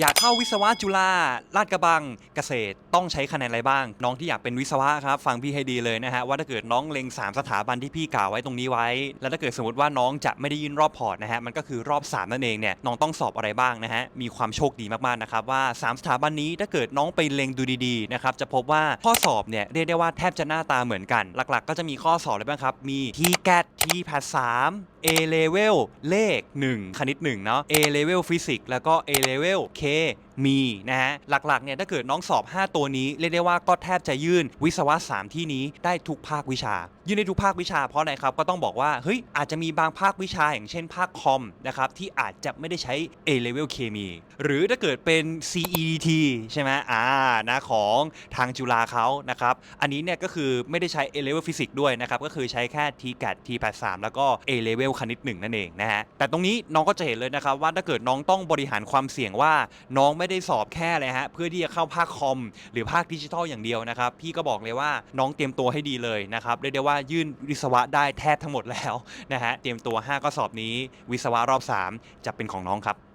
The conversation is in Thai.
อยากเข้าวิศวะจุฬาลาดกระบังเกษตรต้องใช้คะแนนอะไรบ้าง น้องที่อยากเป็นวิศวะครับฟังพี่ให้ดีเลยนะฮะว่าถ้าเกิดน้องเล็ง 3 สถาบันที่พี่กล่าวไว้ตรงนี้ไว้ แล้วถ้าเกิดสมมติว่าน้องจะไม่ได้ยื่นรอบพอร์ตนะฮะมันก็คือรอบ 3 นั่นเองเนี่ยน้องต้องสอบอะไรบ้างนะฮะมีความโชคดีมากๆนะครับว่า 3 สถาบันนี้ถ้าเกิดน้องไปเล็งดูดีๆนะครับจะพบว่าข้อสอบเนี่ยเรียกได้ว่าแทบจะหน้าตาเหมือนกัน หลักๆ ก็จะมีข้อสอบอะไรบ้างครับมี t g a t t p a t 3 A level เลข 1 คณิต1เนาะ A level ฟิสิกส์แล้วก็ A level K มีนะฮะ หลักๆเนี่ยถ้าเกิดน้องสอบ 5 ตัวนี้ เรียกได้ว่าก็แทบจะยื่นวิศวะ 3 ที่นี้ได้ทุกภาควิชา ยื่นได้ทุกภาควิชาเพราะอะไรครับ ก็ต้องบอกว่า เฮ้ย อาจจะมีบางภาควิชาอย่างเช่นภาคคอมนะครับ ที่อาจจะไม่ได้ใช้ A level เคมี หรือถ้าเกิดเป็น CET ใช่ไหมอ่านะของทางจุฬาเขานะครับ อันนี้เนี่ยก็คือไม่ได้ใช้ A level ฟิสิกส์ด้วยนะครับก็คือใช้แค่ TGAT T83 แล้วก็ A level คณิตหนึ่งนั่นเองนะฮะแต่ตรงนี้น้องก็จะเห็นเลยนะครับว่าถ้าเกิดน้องต้องบริหารความเสี่ยงว่า น้องไม่ได้สอบแค่เลยฮะเพื่อที่จะเข้าภาคคอม หรือภาคดิจิทัลอย่างเดียวนะครับพี่ก็บอกเลยว่าน้องเตรียมตัวให้ดีเลยนะครับเรียกได้ว่ายื่นวิศวะได้แทบทั้งหมดแล้วนะฮะเตรียมตัว 5 ก็สอบนี้ วิศวะรอบ 3 จะเป็นของน้องครับ